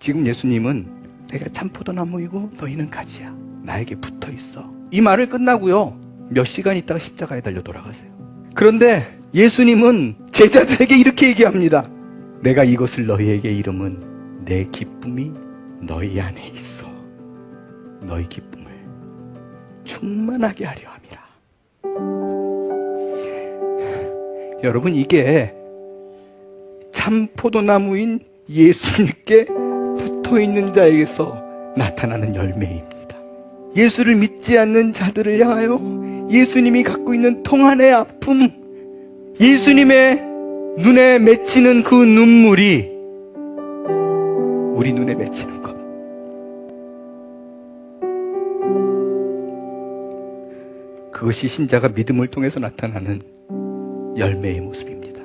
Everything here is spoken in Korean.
지금 예수님은 내가 참포도나무이고 너희는 가지야. 나에게 붙어 있어. 이 말을 끝나고요. 몇 시간 있다가 십자가에 달려 돌아가세요. 그런데 예수님은 제자들에게 이렇게 얘기합니다. 내가 이것을 너희에게 이름은 내 기쁨이 너희 안에 있어. 너희 기쁨을 충만하게 하려 함이라. 여러분, 이게 참 포도나무인 예수님께 붙어 있는 자에게서 나타나는 열매입니다. 예수를 믿지 않는 자들을 향하여 예수님이 갖고 있는 통한의 아픔, 예수님의 눈에 맺히는 그 눈물이 우리 눈에 맺히는 것. 그것이 신자가 믿음을 통해서 나타나는 열매의 모습입니다.